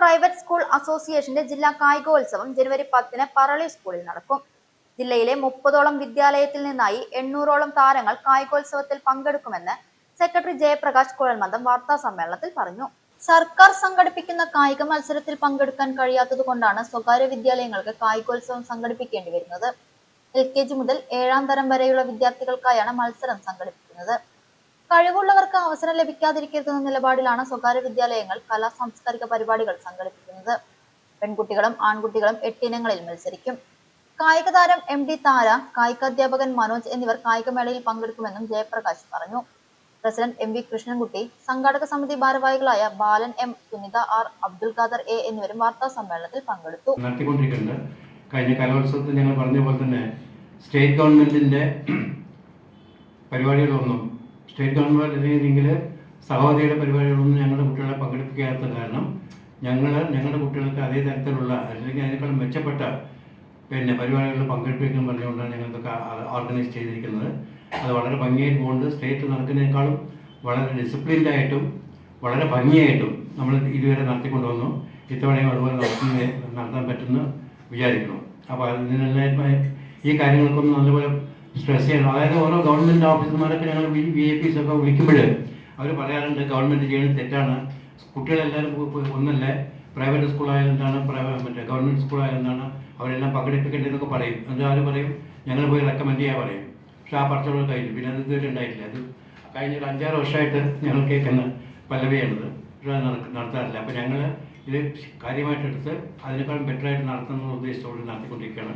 Private school അസോസിയേഷന്റെ ജില്ലാ കായികോത്സവം ജനുവരി പത്തിന് പറളി സ്കൂളിൽ നടക്കും. ജില്ലയിലെ മുപ്പതോളം വിദ്യാലയത്തിൽ നിന്നായി എണ്ണൂറോളം താരങ്ങൾ കായികോത്സവത്തിൽ പങ്കെടുക്കുമെന്ന് സെക്രട്ടറി ജയപ്രകാശ് കുഴൽമന്ദം വാർത്താ സമ്മേളനത്തിൽ പറഞ്ഞു. സർക്കാർ സംഘടിപ്പിക്കുന്ന കായിക മത്സരത്തിൽ പങ്കെടുക്കാൻ കഴിയാത്തതുകൊണ്ടാണ് സ്വകാര്യ വിദ്യാലയങ്ങൾക്ക് കായികോത്സവം സംഘടിപ്പിക്കേണ്ടി വരുന്നത്. എൽ കെ ജി മുതൽ ഏഴാം തരം വരെയുള്ള വിദ്യാർത്ഥികൾക്കായാണ് മത്സരം സംഘടിപ്പിക്കുന്നത്. കഴിവുള്ളവർക്ക് അവസരം ലഭിക്കാതിരിക്കരുതെന്ന നിലപാടിലാണ് സ്വകാര്യ വിദ്യാലയങ്ങൾ കലാ സാംസ്കാരിക പരിപാടികൾ സംഘടിപ്പിക്കുന്നത്. പെൺകുട്ടികളും ആൺകുട്ടികളും എട്ടിനങ്ങളിൽ മത്സരിക്കും. കായിക താരം എം ഡി താര കായികാധ്യാപകൻ മനോജ് എന്നിവർ കായികമേളയിൽ പങ്കെടുക്കുമെന്നും ജയപ്രകാശ് പറഞ്ഞു. പ്രസിഡന്റ് എം വി കൃഷ്ണൻകുട്ടി സംഘാടക സമിതി ഭാരവാഹികളായ Balan M Sunitha R Abdul Khader A എന്നിവരും വാർത്താ സമ്മേളനത്തിൽ പങ്കെടുത്തു. കഴിഞ്ഞ കലോത്സവത്തിൽ ഞങ്ങൾ പറഞ്ഞ പോലെ തന്നെ സ്റ്റേറ്റ് ഗവൺമെന്റിന്റെ പരിപാടികളൊന്നും സ്റ്റേറ്റ് ഗവൺമെന്റ് അല്ലെങ്കിൽ സഹോദരിയുടെ പരിപാടികളൊന്നും ഞങ്ങളുടെ കുട്ടികളെ പങ്കെടുപ്പിക്കാത്ത കാരണം ഞങ്ങൾ ഞങ്ങളുടെ കുട്ടികൾക്ക് അതേ തരത്തിലുള്ള അല്ലെങ്കിൽ അതിനേക്കാളും മെച്ചപ്പെട്ട പിന്നെ പരിപാടികളിൽ പങ്കെടുപ്പിക്കാൻ പറഞ്ഞുകൊണ്ടാണ് ഞങ്ങൾക്കൊക്കെ ഓർഗനൈസ് ചെയ്തിരിക്കുന്നത്. അത് വളരെ ഭംഗിയായിട്ട് പോകുന്നുണ്ട്. സ്റ്റേറ്റ് നടക്കുന്നതിനേക്കാളും വളരെ ഡിസിപ്ലിൻഡായിട്ടും വളരെ ഭംഗിയായിട്ടും നമ്മൾ ഇതുവരെ നടത്തിക്കൊണ്ടുവന്നു. ഇത്തവണയും അതുപോലെ നടത്തുന്ന നടത്താൻ പറ്റുമെന്ന് വിചാരിക്കുന്നു. അപ്പോൾ അതിനെല്ലാം ഈ കാര്യങ്ങൾക്കൊന്നും നല്ലപോലെ സ്ട്രെസ് ചെയ്യണം അതായത് ഓരോ ഗവൺമെന്റ് ഓഫീസർമാരൊക്കെ ഞങ്ങൾ വി ഐ പീസ് ഒക്കെ വിളിക്കുമ്പോൾ അവർ പറയാറുണ്ട് ഗവൺമെന്റ് ചെയ്യുന്നത് തെറ്റാണ്. കുട്ടികളെല്ലാവരും ഒന്നല്ലേ. പ്രൈവറ്റ് സ്കൂളായാലും എന്താണ്? മറ്റേ ഗവൺമെന്റ് സ്കൂളായാലും എന്താണ്? അവരെല്ലാം പങ്കെടുപ്പിക്കേണ്ടതെന്നൊക്കെ പറയും. എന്നിട്ട് ആര് പറയും ഞങ്ങൾ പോയി റെക്കമെൻഡ് ചെയ്യാൻ പറയും. പക്ഷെ ആ പറച്ചവർ കഴിഞ്ഞു. പിന്നെ അത് ഇതുവരെ ഉണ്ടായിട്ടില്ല. അത് കഴിഞ്ഞ ഒരു അഞ്ചാറ് വർഷമായിട്ട് ഞങ്ങൾ കേൾക്കുന്ന പല്ലവിയാണത്. പക്ഷെ അത് നടത്താറില്ല. അപ്പോൾ ഞങ്ങൾ ഇത് കാര്യമായിട്ടെടുത്ത് അതിനേക്കാളും ബെറ്ററായിട്ട് നടത്തുന്ന ഉദ്ദേശത്തോടെ നടത്തിക്കൊണ്ടിരിക്കുകയാണ്.